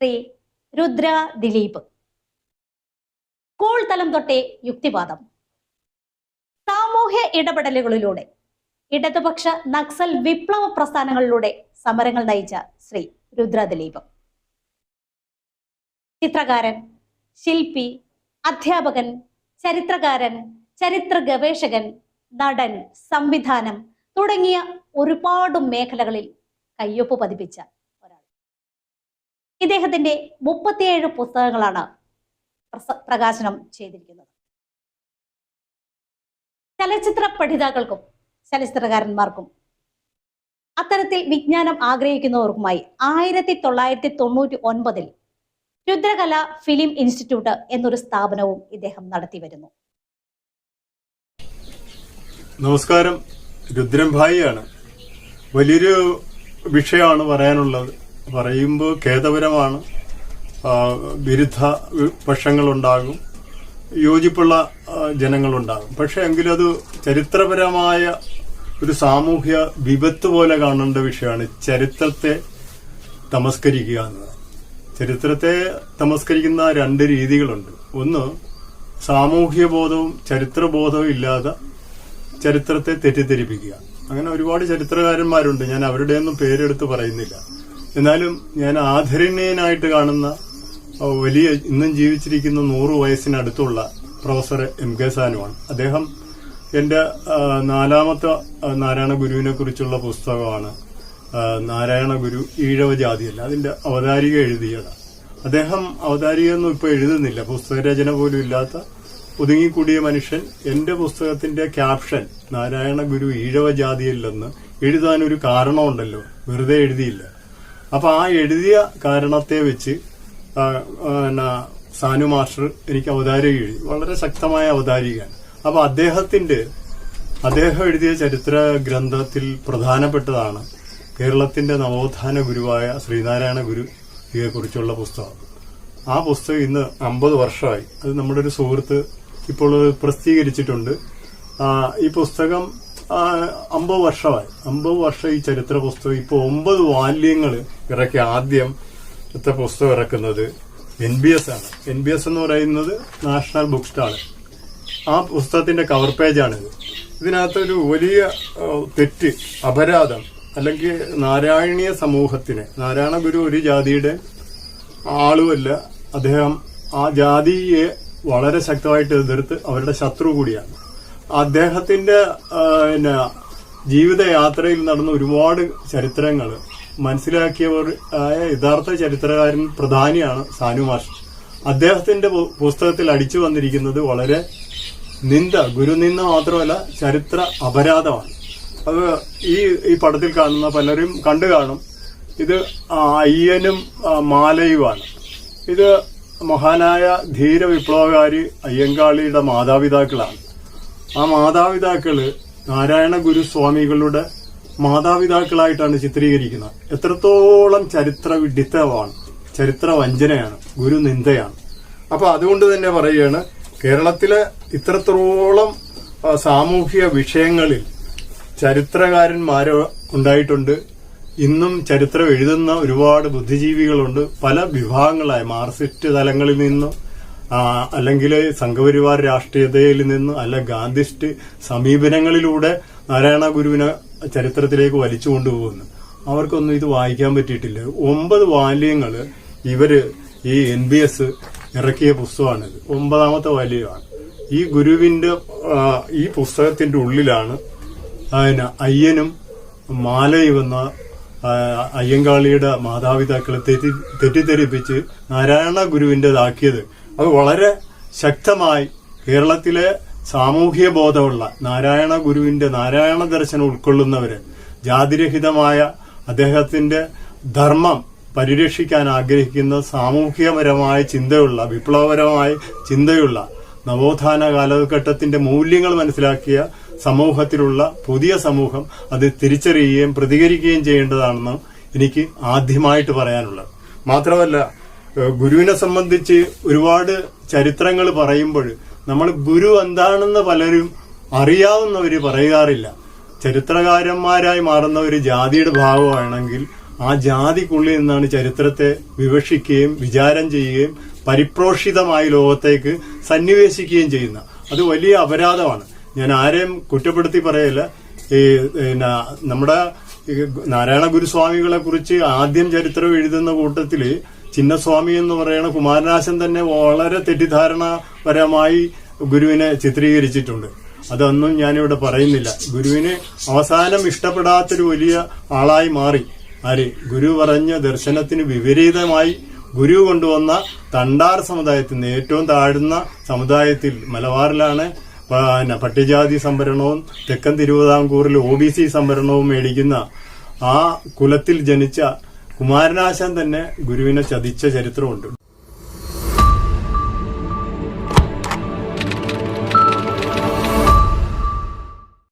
Shri Rudra Dileep. School തലം തൊട്ടേ യുക്തിവാദം. സാമൂഹ്യ ഇടപെടലുകളിലൂടെ ഇടതുപക്ഷ നക്സൽ വിപ്ലവ പ്രസ്ഥാനങ്ങളിലൂടെ സമരങ്ങൾ നയിച്ച ശ്രീ രുദ്ര ദിലീപ്. ചിത്രകാരൻ ശില്പി അധ്യാപകൻ ചരിത്രകാരൻ ചരിത്ര ഗവേഷകൻ നടൻ സംവിധാനം തുടങ്ങിയ ഒരുപാട് മേഖലകളിൽ കയ്യൊപ്പ് പതിപ്പിച്ച ഇദ്ദേഹത്തിന്റെ മുപ്പത്തിയേഴ് പുസ്തകങ്ങളാണ് പ്രകാശനം ചെയ്തിരിക്കുന്നത്. ചലച്ചിത്ര പഠിതാക്കൾക്കും ചലച്ചിത്രകാരന്മാർക്കും അത്തരത്തിൽ വിജ്ഞാനം ആഗ്രഹിക്കുന്നവർക്കുമായി ആയിരത്തി തൊള്ളായിരത്തി തൊണ്ണൂറ്റി ഒൻപതിൽ രുദ്രകല ഫിലിം ഇൻസ്റ്റിറ്റ്യൂട്ട് എന്നൊരു സ്ഥാപനവും ഇദ്ദേഹം നടത്തി വരുന്നു. നമസ്കാരം. രുദ്രൻ ഭായിയാണ്. വലിയൊരു വിഷയമാണ് പറയാനുള്ളത്. പറയുമ്പോൾ ഖേദപരമാണ്. വിരുദ്ധ പക്ഷങ്ങളുണ്ടാകും. യോജിപ്പുള്ള ജനങ്ങളുണ്ടാകും. പക്ഷെ എങ്കിലും അത് ചരിത്രപരമായ ഒരു സാമൂഹ്യ വിപത്ത് പോലെ കാണേണ്ട വിഷയമാണ് ചരിത്രത്തെ തമസ്കരിക്കുക എന്നത്. ചരിത്രത്തെ തമസ്കരിക്കുന്ന രണ്ട് രീതികളുണ്ട്. ഒന്ന് സാമൂഹ്യ ബോധവും ചരിത്രബോധവും ഇല്ലാതെ ചരിത്രത്തെ തെറ്റിദ്ധരിപ്പിക്കുക. അങ്ങനെ ഒരുപാട് ചരിത്രകാരന്മാരുണ്ട്. ഞാൻ അവരുടെയൊന്നും പേരെടുത്ത് പറയുന്നില്ല. എന്നാലും ഞാൻ ആദരണീയനായിട്ട് കാണുന്ന വലിയ ഇന്നും ജീവിച്ചിരിക്കുന്ന നൂറ് വയസ്സിനടുത്തുള്ള പ്രൊഫസർ എം കെ സാനുവാണ്. അദ്ദേഹം എന്റെ നാലാമത്തെ നാരായണ ഗുരുവിനെ കുറിച്ചുള്ള പുസ്തകമാണ്. നാരായണ ഗുരു ഈഴവ ജാതിയല്ല അതിന്റെ അവതാരിക എഴുതിയതാണ്. അദ്ദേഹം അവതാരിക അവതാരികയൊന്നും ഇപ്പൊ എഴുതുന്നില്ല. പുസ്തകരചന പോലും ഇല്ലാത്ത ഒതുങ്ങിക്കൂടിയ മനുഷ്യൻ എന്റെ പുസ്തകത്തിന്റെ ക്യാപ്ഷൻ നാരായണ ഗുരു ഈഴവ ജാതിയല്ലെന്ന് എഴുതാനൊരു കാരണമുണ്ടല്ലോ. വെറുതെ എഴുതിയില്ല. അപ്പൊ ആ എഴുതിയ കാരണത്തെ വെച്ച് എന്നാ, സാനു മാസ്റ്റർ എനിക്ക് അവതാരിക എഴുതി വളരെ ശക്തമായ അവതാരികയാണ്. അപ്പൊ അദ്ദേഹത്തിന്റെ അദ്ദേഹം എഴുതിയ ചരിത്ര ഗ്രന്ഥത്തിൽ പ്രധാനപ്പെട്ടതാണ് കേരളത്തിന്റെ നവോത്ഥാന ഗുരുവായ ശ്രീനാരായണ ഗുരുയെ കുറിച്ചുള്ള പുസ്തകം. ആ പുസ്തകം ഇന്ന് അമ്പത് വർഷമായി. അത് നമ്മുടെ ഒരു സുഹൃത്ത് ഇപ്പോൾ പ്രസിദ്ധീകരിച്ചിട്ടുണ്ട്. ഈ പുസ്തകം അമ്പത് വർഷമായി. അമ്പത് വർഷം ഈ ചരിത്ര പുസ്തകം ഇപ്പോൾ ഒമ്പത് വാല്യങ്ങൾ ഇറക്കി ആദ്യം ഇത്ര പുസ്തകം ഇറക്കുന്നത് എൻ ബി എസ് ആണ്. എൻ ബി എസ് എന്ന് പറയുന്നത് നാഷണൽ ബുക്ക് സ്റ്റാൾ ആ പുസ്തകത്തിന്റെ കവർ പേജാണിത്. ഇതിനകത്തൊരു വലിയ തെറ്റ് അപരാധം അല്ലെങ്കിൽ നാരായണീയ സമൂഹത്തിന് നാരായണ ഗുരു ഒരു ജാതിയുടെ ആളുമല്ല അദ്ദേഹം ആ ജാതിയെ വളരെ ശക്തമായിട്ട് എതിർത്ത് അവരുടെ ശത്രു കൂടിയാണ്. അദ്ദേഹത്തിന്റെ പിന്നെ ജീവിതയാത്രയിൽ നടന്ന ഒരുപാട് ചരിത്രങ്ങൾ മനസ്സിലാക്കിയവർ ആയ യഥാർത്ഥ ചരിത്രകാരൻ പ്രധാനിയാണ് സാനു മാഷ്. അദ്ദേഹത്തിന്റെ പുസ്തകത്തിൽ അടിച്ചു വന്നിരിക്കുന്നത് വളരെ നിന്ദ ഗുരുനിന്ദ മാത്രമല്ല ചരിത്ര അപരാധമാണ്. അത് ഈ ഈ പടത്തിൽ കാണുന്ന പലരും കണ്ടു കാണും. ഇത് അയ്യനും മാലയുമാണ്. ഇത് മഹാനായ ധീര വിപ്ലവകാരി അയ്യങ്കാളിയുടെ മാതാപിതാക്കളാണ്. ആ മാതാപിതാക്കൾ നാരായണ ഗുരുസ്വാമികളുടെ മാതാപിതാക്കളായിട്ടാണ് ചിത്രീകരിക്കുന്നത്. എത്രത്തോളം ചരിത്ര വിഡിത്തമാണ് ചരിത്ര വഞ്ചനയാണ് ഗുരുനിന്ദയാണ് അപ്പൊ അതുകൊണ്ട് തന്നെ പറയുകയാണ് കേരളത്തിലെ ഇത്രത്തോളം സാമൂഹിക വിഷയങ്ങളിൽ ചരിത്രകാരന്മാര് ഉണ്ടായിട്ടുണ്ട്. ഇന്നും ചരിത്രം എഴുതുന്ന ഒരുപാട് ബുദ്ധിജീവികളുണ്ട്. പല വിഭാഗങ്ങളായി മാർസിസ്റ്റ് തലങ്ങളിൽ നിന്നും അല്ലെങ്കിൽ സംഘപരിവാർ രാഷ്ട്രീയതയിൽ നിന്ന് അല്ല ഗാന്ധിസ്റ്റ് സമീപനങ്ങളിലൂടെ നാരായണ ഗുരുവിനെ ചരിത്രത്തിലേക്ക് വലിച്ചു കൊണ്ടുപോകുന്നു അവർക്കൊന്നും ഇത് വായിക്കാൻ പറ്റിയിട്ടില്ല. ഒമ്പത് വാല്യങ്ങൾ ഇവർ ഈ എൻ ബി എസ് ഇറക്കിയ പുസ്തകമാണിത്. ഒമ്പതാമത്തെ വാല്യമാണ് ഈ ഗുരുവിന്റെ ഈ പുസ്തകത്തിന്റെ ഉള്ളിലാണ് അതിന് അയ്യനും മാലയും എന്ന അയ്യങ്കാളിയുടെ മാതാപിതാക്കളെ തെറ്റി തെറ്റിദ്ധരിപ്പിച്ച് നാരായണ ഗുരുവിന്റെതാക്കിയത് അത് വളരെ ശക്തമായി കേരളത്തിലെ സാമൂഹ്യ ബോധമുള്ള നാരായണ ഗുരുവിന്റെ നാരായണ ദർശനം ഉൾക്കൊള്ളുന്നവര് ജാതിരഹിതമായ അദ്ദേഹത്തിന്റെ ധർമ്മം പരിരക്ഷിക്കാൻ ആഗ്രഹിക്കുന്ന സാമൂഹ്യപരമായ ചിന്തയുള്ള വിപ്ലവപരമായ ചിന്തയുള്ള നവോത്ഥാന കാലഘട്ടത്തിന്റെ മൂല്യങ്ങൾ മനസ്സിലാക്കിയ സമൂഹത്തിലുള്ള പുതിയ സമൂഹം അത് തിരിച്ചറിയുകയും പ്രതികരിക്കുകയും ചെയ്യേണ്ടതാണെന്ന് എനിക്ക് ആദ്യമായിട്ട് പറയാനുള്ളത്. മാത്രമല്ല ഗുരുവിനെ സംബന്ധിച്ച് ഒരുപാട് ചരിത്രങ്ങൾ പറയുമ്പോൾ നമ്മൾ ഗുരു എന്താണെന്ന് പലരും അറിയാവുന്നവർ പറയാറില്ല. ചരിത്രകാരന്മാരായി മാറുന്ന ഒരു ജാതിയുടെ ഭാഗമാണെങ്കിൽ ആ ജാതിക്കുള്ളിൽ നിന്നാണ് ചരിത്രത്തെ വിവക്ഷിക്കുകയും വിചാരം ചെയ്യുകയും പരിപ്രോഷിതമായി ലോകത്തേക്ക് സന്നിവേശിക്കുകയും ചെയ്യുന്ന അത് വലിയ അപരാധമാണ്. ഞാൻ ആരെയും കുറ്റപ്പെടുത്തി പറയല്ല. ഈ നമ്മുടെ നാരായണ ഗുരുസ്വാമികളെ കുറിച്ച് ആദ്യം ചരിത്രം എഴുതുന്ന കൂട്ടത്തിൽ ചിന്നസ്വാമി എന്ന് പറയുന്ന കുമാരനാശൻ തന്നെ വളരെ തെറ്റിദ്ധാരണപരമായി ഗുരുവിനെ ചിത്രീകരിച്ചിട്ടുണ്ട്. അതൊന്നും ഞാനിവിടെ പറയുന്നില്ല. ഗുരുവിന് അവസാനം ഇഷ്ടപ്പെടാത്തൊരു വലിയ ആളായി മാറി. ആര്? ഗുരു പറഞ്ഞ ദർശനത്തിന് വിപരീതമായി ഗുരു കൊണ്ടുവന്ന തണ്ടാർ സമുദായത്തിൽ നിന്ന് ഏറ്റവും താഴ്ന്ന സമുദായത്തിൽ മലബാറിലാണ് പിന്നെ പട്ടികജാതി സംവരണവും തെക്കൻ തിരുവിതാംകൂറിൽ ഒ ബി സി സംവരണവും മേടിക്കുന്ന ആ കുലത്തിൽ ജനിച്ച കുമാരനാശാൻ തന്നെ ഗുരുവിനെ ചതിച്ച ചരിത്രമുണ്ട്.